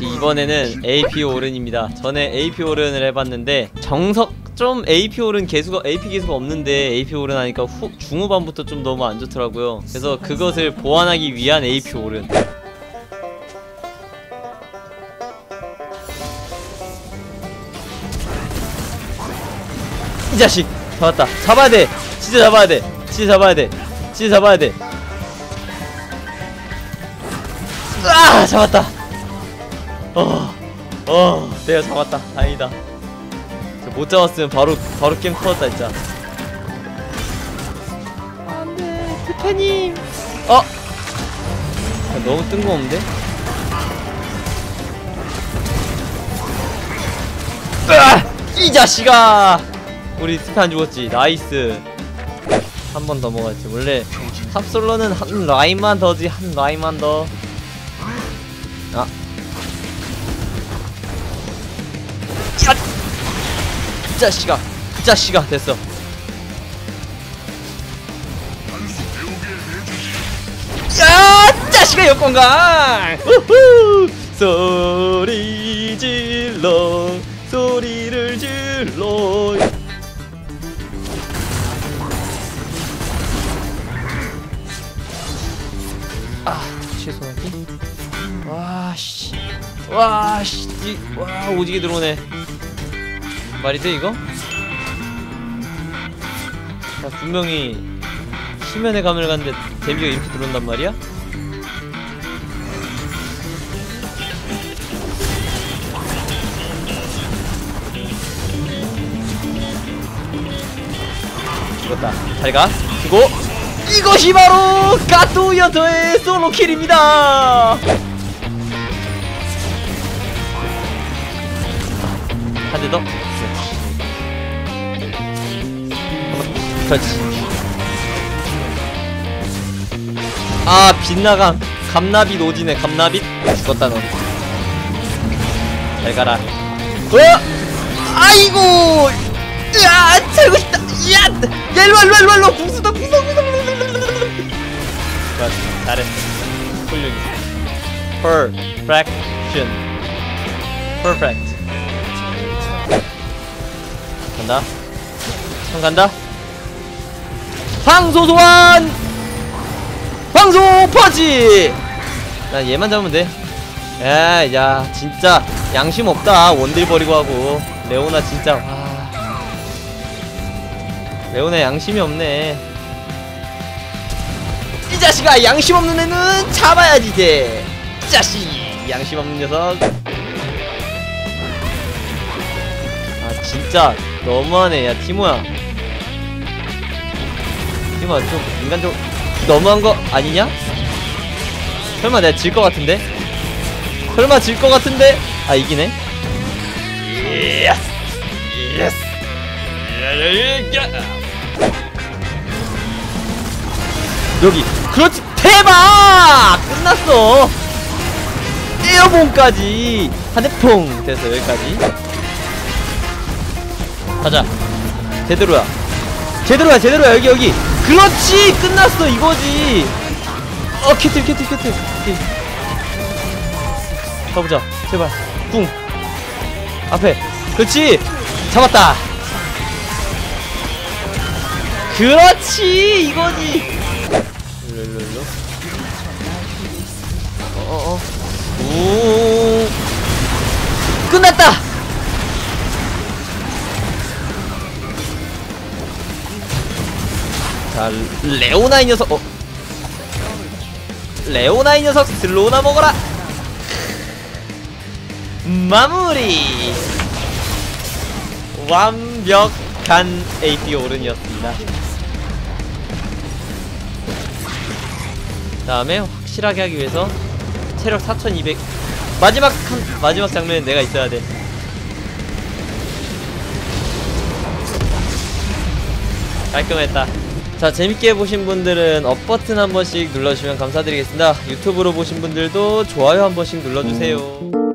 이번에는 AP 오른입니다. 전에 AP 오른을 해봤는데 정석 좀 AP 오른 개수가 AP 개수가 없는데 AP 오른 하니까 후, 중후반부터 좀 너무 안 좋더라고요. 그래서 그것을 보완하기 위한 AP 오른. 이 자식 잡았다. 잡아야 돼. 진짜 잡아야 돼. 진짜 잡아야 돼. 진짜 잡아야 돼. 아 잡았다. 어, 어, 내가 잡았다. 다행이다. 저못 잡았으면 바로 바로 게임 터졌다 진짜. 안돼, 특파님. 어, 아, 너무 뜬금없는데? 으아! 이 자식아! 우리 특파 안 죽었지. 나이스. 한 번 더 먹었지. 원래 탑솔로는 한 라인만 더지 한 라인만 더. 아. 자식아, 이 자식아 됐어. 자식아 역건강. 우후! 소리 질러, 소리를 질러. 아, 취소하기. 와, 씨. 와, 씨. 이- 와, 오지게 들어오네. 말이 돼, 이거? 나 분명히 수면의 감을 갔는데 데뷔가 이렇게 들어온단 말이야? 죽었다. 잘 가. 그리고 이것이 바로 가토여터의 솔로킬입니다! 한 대 더. 그렇지. 아, 빗나감. 감나빗 오지네, 감나빗. 죽었다, 너. 잘 가라. 어! 아이고! 으아! 살고 싶다! 야! 야, 일로 와, 일로 와, 일로 와, 일로 와! 궁수다, 궁수, 궁수! 좋았어. 잘했어. 훌륭히. Perfection. Perfect. 간다. 형 간다. 황소 소환! 황소 퍼지! 난 얘만 잡으면 돼. 야, 야, 진짜 양심 없다. 원딜 버리고 하고. 레오나 진짜, 와. 레오나 양심이 없네. 이 자식아, 양심 없는 애는 잡아야지, 이제. 이 자식, 양심 없는 녀석. 진짜 너무하네, 야, 티모야. 티모야, 좀 인간적으로 너무한 거 아니냐? 설마 내가 질 것 같은데? 설마 질 것 같은데? 아 이기네? 예스! 예스! 여기 그렇지 대박! 끝났어! 에어본까지 한 대퐁 됐어 여기까지 가자. 제대로야. 제대로야 제대로야. 여기 여기. 그렇지! 끝났어 이거지. 어 캐틀 캐틀 캐틀. 캐틀. 가보자. 제발. 쿵 앞에. 그렇지! 잡았다. 그렇지 이거지. 일로 일로 일로 어어어. 오 자 레오나 이 녀석 어? 레오나 이 녀석 슬로우나 먹어라! 마무리! 완벽한 AP 오른이었습니다. 다음에 확실하게 하기 위해서 체력 4200 마지막 한, 마지막 장면엔 내가 있어야 돼. 깔끔했다 자 재밌게 보신 분들은 업 버튼 한 번씩 눌러주시면 감사드리겠습니다. 유튜브로 보신 분들도 좋아요 한 번씩 눌러주세요